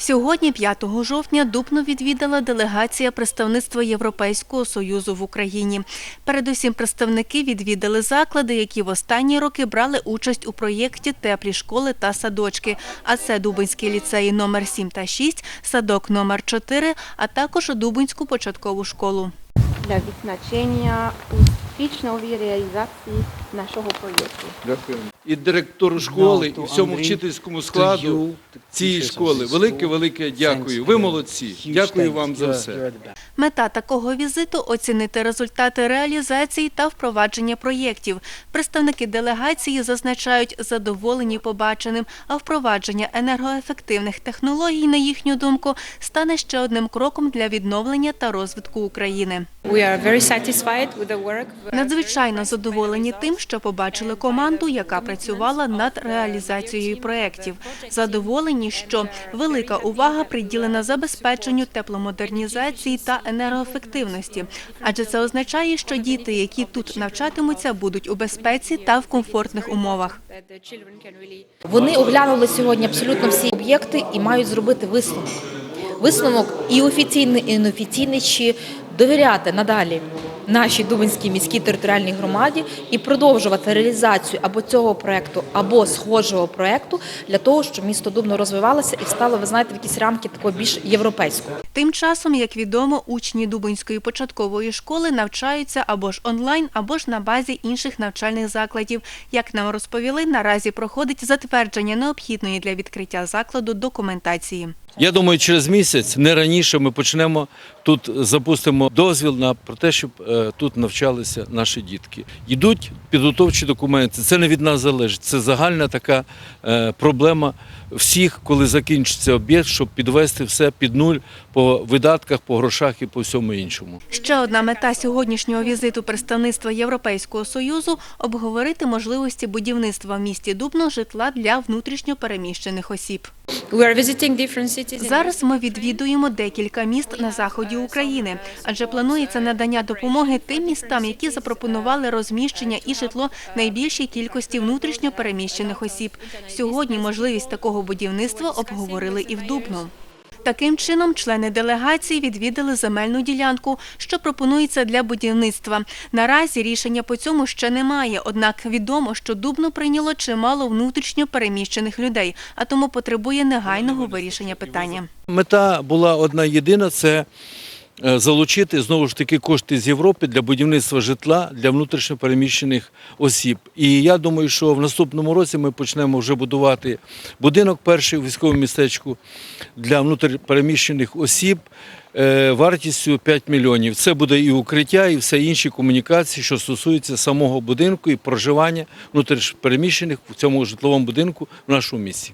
Сьогодні, 5 жовтня, Дубно відвідала делегація представництва Європейського союзу в Україні. Передусім, представники відвідали заклади, які в останні роки брали участь у проєкті Теплі школи та садочки. А це Дубинські ліцеї номер 7 та 6, садок номер 4, а також Дубинську початкову школу. для відзначення успішної реалізації нашого проєкту. Дякую. І директору школи, і всьому вчительському складу цієї школи. Велике, велике дякую. Ви молодці. Дякую вам за все. Мета такого візиту – оцінити результати реалізації та впровадження проєктів. Представники делегації зазначають задоволені побаченим, а впровадження енергоефективних технологій, на їхню думку, стане ще одним кроком для відновлення та розвитку України. Надзвичайно задоволені тим, що побачили команду, яка працювала над реалізацією проєктів. Задоволені, що велика увага приділена забезпеченню тепломодернізації та енергоефективності. Адже це означає, що діти, які тут навчатимуться, будуть у безпеці та в комфортних умовах. Вони оглянули сьогодні абсолютно всі об'єкти і мають зробити висновок. Висновок і офіційний, і неофіційний, чи довіряти надалі нашій Дубинській міській територіальній громаді і продовжувати реалізацію або цього проекту, або схожого проекту для того, щоб місто Дубно розвивалося і стало, ви знаєте, в якісь рамки такого більш європейського. Тим часом, як відомо, учні Дубинської початкової школи навчаються або ж онлайн, або ж на базі інших навчальних закладів. Як нам розповіли, наразі проходить затвердження необхідної для відкриття закладу документації. Я думаю, через місяць, не раніше, ми почнемо тут запустимо дозвіл на про те, щоб е, тут навчалися наші дітки. Йдуть підготовчі документи. Це не від нас залежить. Це загальна така е, проблема всіх, коли закінчиться об'єкт, щоб підвести все під нуль по видатках, по грошах і по всьому іншому. Ще одна мета сьогоднішнього візиту представництва Європейського союзу обговорити можливості будівництва в місті Дубно житла для внутрішньо переміщених осіб. Зараз ми відвідуємо декілька міст на заході України, адже планується надання допомоги тим містам, які запропонували розміщення і житло найбільшій кількості внутрішньо переміщених осіб. Сьогодні можливість такого будівництва обговорили і в Дубно. Таким чином, члени делегації відвідали земельну ділянку, що пропонується для будівництва. Наразі рішення по цьому ще немає, однак відомо, що Дубно прийняло чимало внутрішньо переміщених людей, а тому потребує негайного вирішення питання. Мета була одна єдина це залучити знову ж таки кошти з Європи для будівництва житла для внутрішньопереміщених осіб. І я думаю, що в наступному році ми почнемо вже будувати будинок перший у військовому містечку для внутрішньопереміщених осіб. е, Вартістю 5 мільйонів. Це буде і укриття, і все інші комунікації, що стосуються самого будинку і проживання внутрішньопереміщених в цьому житловому будинку в нашому місті.